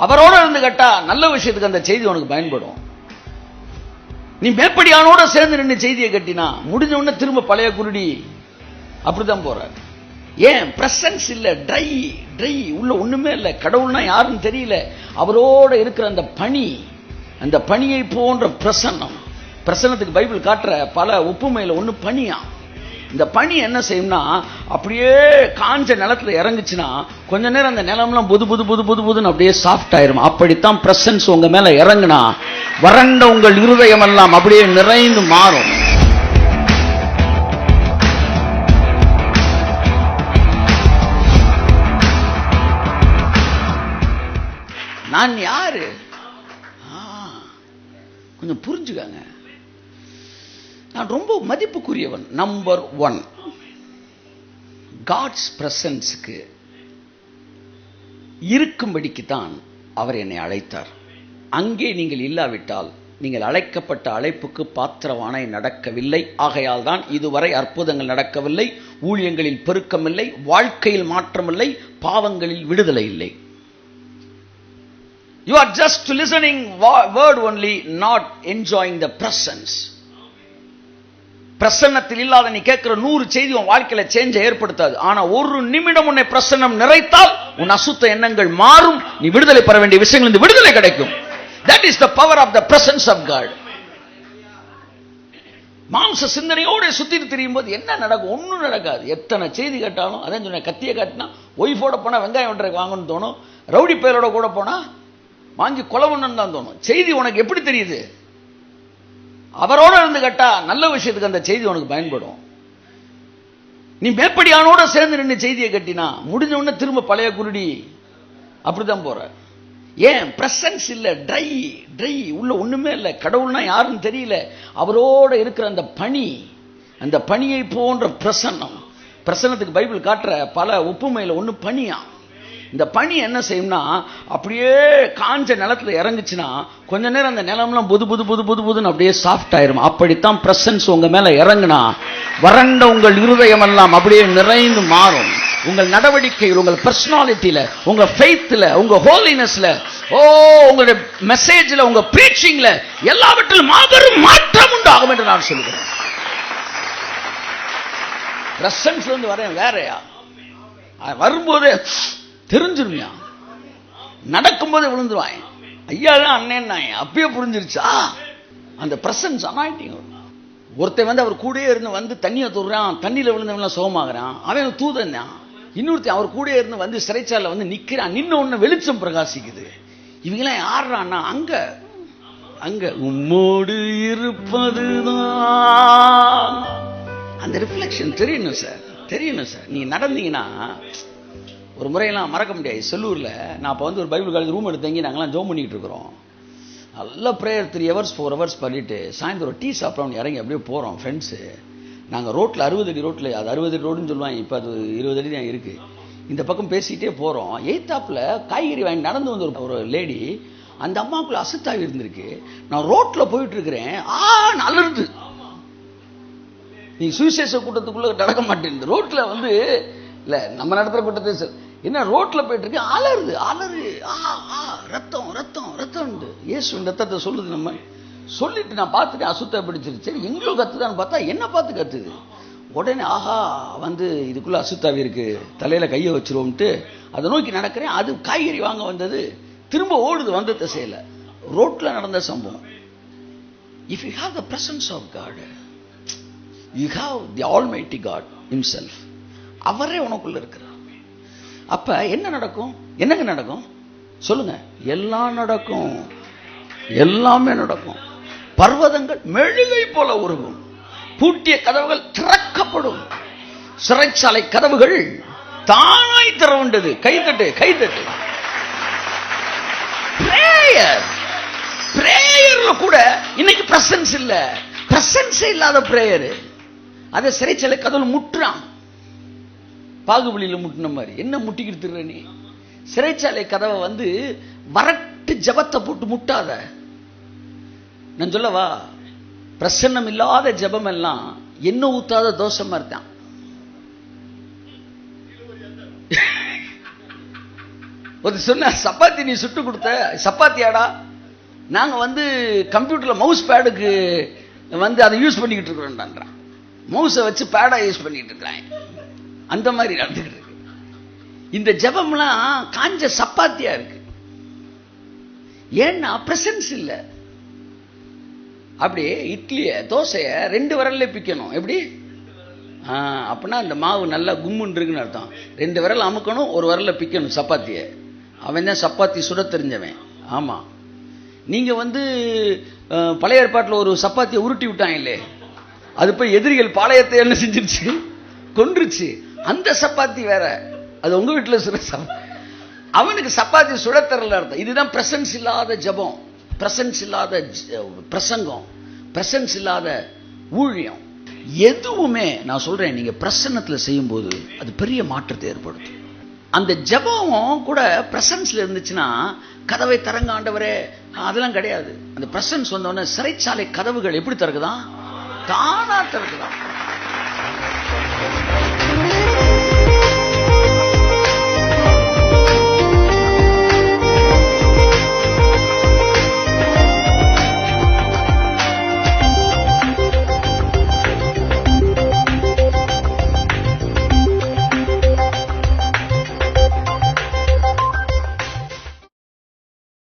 அவரோட இருந்து கேட்டா நல்ல விஷயத்துக்கு அந்த செய்தி உனக்கு பயன்படும். நீ மேற்படியானோட சேர்ந்து நின்று செய்தியை கட்டினா முடிஞ்ச உடனே திரும்ப பழைய குருடி அப்படிதான் போற ஏன்? பிரசன்ஸ் இல்ல ட்ரை ட்ரை உள்ள ஒண்ணுமே இல்லை. கடவுள்னா யாருன்னு தெரியல. அவரோட இருக்கிற அந்த பனி அந்த பனியை போன்ற பிரசன்னம். பிரசன்னத்துக்கு பைபிள் காட்டுற பல ஒப்புமையில ஒண்ணு பனியா இந்த பனி என்ன செய்யும்னா அப்படியே காஞ்ச நிலத்துல இறங்குச்சுன்னா கொஞ்ச நேரம் அந்த நிலம்லாம் புது புது புது புது புதுன்னு அப்படியே சாஃப்ட் ஆயிரும். அப்படித்தான் பிரசன்ஸ் உங்க மேல இறங்குனா வறண்ட உங்கள் இருதயம் எல்லாம் அப்படியே நிறைந்து மாறும். நான் யாரு? கொஞ்சம் புரிஞ்சுக்காங்க. நான் ரொம்ப மதிப்புக்குரியவன். நம்பர் ஒன் காட்ஸ் பிரசன்ஸுக்கு இருக்கும்படிக்கு தான் அவர் என்னை அழைத்தார். அங்கே நீங்கள் இல்லாவிட்டால் நீங்கள் அழைக்கப்பட்ட அழைப்புக்கு பாத்திரவானை நடக்கவில்லை. ஆகையால் தான் இதுவரை அற்புதங்கள் நடக்கவில்லை. ஊழியங்களில் பெருக்கமில்லை. வாழ்க்கையில் மாற்றமில்லை. பாவங்களில் விடுதலை இல்லை. You are just listening word word not enjoying the presence. பிரசன்னத்தில் இல்லாத நீ கேட்கிற நூறு செய்தி உன் வாழ்க்கையில சேஞ்ச ஏற்படுத்தாது. ஆனா ஒரு நிமிடம் உன்னை பிரசன்னம் நிறைத்தால் உன் அசுத்த எண்ணங்கள் மாறும். நீ விடுதலை பெற வேண்டிய விஷயங்கள் இந்த விடுதலை கிடைக்கும். That is the power of the presence of God மாம்ச சிந்தனையோட சுத்திட்டு திரியும் போது என்ன நடக்கும்? ஒன்றும் நடக்காது. எத்தனை செய்தி கேட்டாலும் அதான் சொன்ன கத்தியை காட்டினா ஒய்ஃபோட போனா வெங்காயம் வெட்டுறதுக்கு வாங்கணும்னு தோணும். ரவுடி பேரோட கூட போனா வாங்கி கொலை தான் தோணும். செய்தி உனக்கு எப்படி தெரியுது? அவரோட இருந்து கேட்டா நல்ல விஷயத்துக்கு அந்த செய்தி உனக்கு பயன்படும். நீ மேற்படியானோட சேர்ந்து நின்று செய்தியை கட்டினா முடிஞ்ச உடனே திரும்ப பழைய குருடி அப்படிதான் போற. ஏன்? பிரசன்ஸ் இல்ல ட்ரை ட்ரை உள்ள ஒண்ணுமே இல்லை. கடவுள்னா யாருன்னு தெரியல. அவரோட இருக்கிற அந்த பனி அந்த பனியை போன்ற பிரசன்னம். பிரசன்னத்துக்கு பைபிள் காட்டுற பல ஒப்புமையில ஒன்று பனியா இந்த பனி என்ன செய்யும்னா அப்படியே காஞ்ச நிலத்துல இறங்குச்சுன்னா கொஞ்ச நேரம் அந்த நிலம்லாம் புது புது புது புது புதுன்னு அப்படியே சாஃப்ட் ஆயிரும். அப்படித்தான் பிரசன்ஸ் உங்க மேல இறங்குனா வறண்ட உங்கள் இருதயம் எல்லாம் அப்படியே நிறைந்து மாறும். உங்கள் நடவடிக்கையில் உங்கள் பர்சனாலிட்டியில உங்க ஃபெய்த்ல உங்க ஹோலினஸ்ல ஓ உங்களுடைய மெசேஜ்ல உங்க பிரீச்சிங்ல எல்லாவற்றிலும் மாபெரும் மாற்றம் உண்டாகும் என்று நான் சொல்கிறேன் பிரசன்ஸ்ல இருந்து வரேன் வேறயா? வரும்போது தெரிஞ்சிருமியா? நடக்கும்போதே விழுந்துருவாய். ஐயா தான் அண்ணன் நான் அப்பயே புரிஞ்சிருச்சா? அந்த பிரசன்ஸ் அனாயிட்டிங் ஒருத்தன் வந்து அவர் கூடயே இருந்து வந்து தண்ணியை தொடுறான் தண்ணியில விழுந்தவன்லாம் சுகமாகறான். அவன் தூதன் தான். இன்னொருத்தன் அவர் கூடயே இருந்து வந்து சிறைச்சாலை வந்து நிக்கிறான். நின்ன ஒன்று வெளிச்சம் பிரகாசிக்குது. இவங்கெல்லாம் யாருறான்னா அங்க. அங்க உம்மோடு இருப்பதுதான். அந்த ரிஃப்ளெக்ஷன் தெரியணும் சார் தெரியணும் சார் நீங்க நடந்தீங்கன்னா ஒரு முறையெல்லாம் மறக்க முடியாது. செல்லூரில் நான் இப்போ வந்து ஒரு பைபிள் காலேஜ் ரூம் எடுத்து தங்கி நாங்களாம் ஜோம் பண்ணிகிட்டு இருக்கிறோம். நல்ல prayer three hours four hours பண்ணிட்டு சாயந்தரம் டீ சாப்பிடணும் இறங்கி அப்படியே போகிறோம் ஃப்ரெண்ட்ஸு நாங்கள் ரோட்டில் அறுபது அடி ரோட்டில் அது அறுபது அடி ரோடுன்னு சொல்லுவாங்க இப்போ அது இருபது அடி தான் இருக்குது இந்த பக்கம் பேசிக்கிட்டே போகிறோம் எய்த்தாப்பில் காய்கறி வாங்கி நடந்து வந்த ஒரு- லேடி அந்த அம்மாவுக்குள்ள அசத்தாகி இருந்திருக்கு. நான் ரோட்டில் போயிட்டுருக்கிறேன் ஆ அலருது நீ சுவிசேஷ கூட்டத்துக்குள்ளே நடக்க மாட்டேன். ரோட்டில் வந்து இல்லை நம்ம நடத்துகிற கூட்டத்தை என்ன ரோட்டில் போயிட்டு இருக்கு அலருது அலறு. ஆ ஆ ரத்தம் ரத்தம் ரத்தம் இயேசு ரத்தத்தை சொல்லுது நம்ம. சொல்லிட்டு நான் பார்த்துட்டேன் அசுத்த பிடிச்சிருச்சு. சரி எங்கேயோ கத்துதான்னு பார்த்தா என்ன பார்த்து கத்துது? உடனே ஆஹா வந்து இதுக்குள்ள அசுத்தாவி இருக்கு. தலையில கையை வச்சிருவோம்ட்டு அதை நோக்கி நடக்கிறேன். அது காய்கறி வாங்க வந்தது. திரும்ப ஓடுது வந்த திசையில. ரோட்ல நடந்த சம்பவம். If you have the presence of God you have the almighty God himself அவரே உனக்குள்ள இருக்கிறார். அப்ப என்ன நடக்கும்? என்னங்க நடக்கும்? சொல்லுங்க. எல்லாம் நடக்கும். எல்லாமே நடக்கும். பர்வதங்கள் மெழுகை போல உருகும். பூட்டிய கதவுகள் திறக்கப்படும். சிறைச்சாலை கதவுகள் தானாய் திறவுண்டது. கைத்தட்டு கைதட்டு பிரேயர் பிரேயர்ல கூட இன்னைக்கு பிரசன்ஸ் இல்ல. பிரசன்ஸ் இல்லாத பிரேயர் அதை சிறைச்சாலை கதவு முற்றான் பாகுபலியில் முட்டின மாதிரி. என்ன முட்டிக்கிட்டு திர்ற நீ? சிறைச்சாலை கதவை வந்து வரட்டு ஜபத்தை போட்டு முட்டாத. நான் சொல்லவா பிரசன்னம் இல்லாத ஜபம் எல்லாம் என்ன ஊத்தாத தோசை மாதிரி தான் ஒரு சொன்ன சப்பாத்தி நீ சுட்டு கொடுத்த சப்பாத்தியாடா? நாங்க வந்து கம்ப்யூட்டர்ல மவுஸ் பேடுக்கு வந்து அதை யூஸ் பண்ணிக்கிட்டு இருக்கிறோம்டான்றான் மவுஸை வச்சு பேடா யூஸ் பண்ணிக்கிட்டு இருக்கிறாங்க அந்த மாதிரி நடந்துகிட்டு இருக்கு. இந்த ஜெபம்லாம் காஞ்ச சப்பாத்தியா இருக்கு. ஏன்னா பிரசன்ஸ் இல்லை. அப்படியே இட்லிய தோசைய ரெண்டு விரல்ல பிக்கணும். எப்படி? அப்படின்னா அந்த மாவு நல்லா கும்முன்னு இருக்குன்னு அர்த்தம். ரெண்டு விரல் அமுக்கணும் ஒரு விரல்ல பிக்கணும் சப்பாத்தியை. அவன் தான் சப்பாத்தி சுட தெரிஞ்சவன். ஆமாம் நீங்கள் வந்து பழைய ஏற்பாட்டில் ஒரு சப்பாத்தியை உருட்டி விட்டாங்களே அது போய் எதிரிகள் பாளையத்தை என்ன செஞ்சிருச்சு? கொன்றுச்சு. அந்த சப்பாத்தி வேற. அது உங்க வீட்டில் சுட சப்பா அவனுக்கு சப்பாத்தி சுட தெரியல அர்த்தம். இதுதான் பிரசன்ஸ் இல்லாத ஜெபம். பிரசன்ஸ் இல்லாத பிரசங்கம். பிரசன்ஸ் இல்லாத ஊழியம். எதுவுமே நான் சொல்றேன் நீங்க பிரசன்னத்தில் செய்யும்போது அது பெரிய மாற்றத்தை ஏற்படுத்தும். அந்த ஜெபம் கூட பிரசன்ஸ்ல இருந்துச்சுன்னா கதவை தரங்காண்டவரே அதெல்லாம் கிடையாது. அந்த பிரசன்ஸ் வந்தோடனே சிறைச்சாலை கதவுகள் எப்படி திறக்குதான்? தானா திறக்குதான்.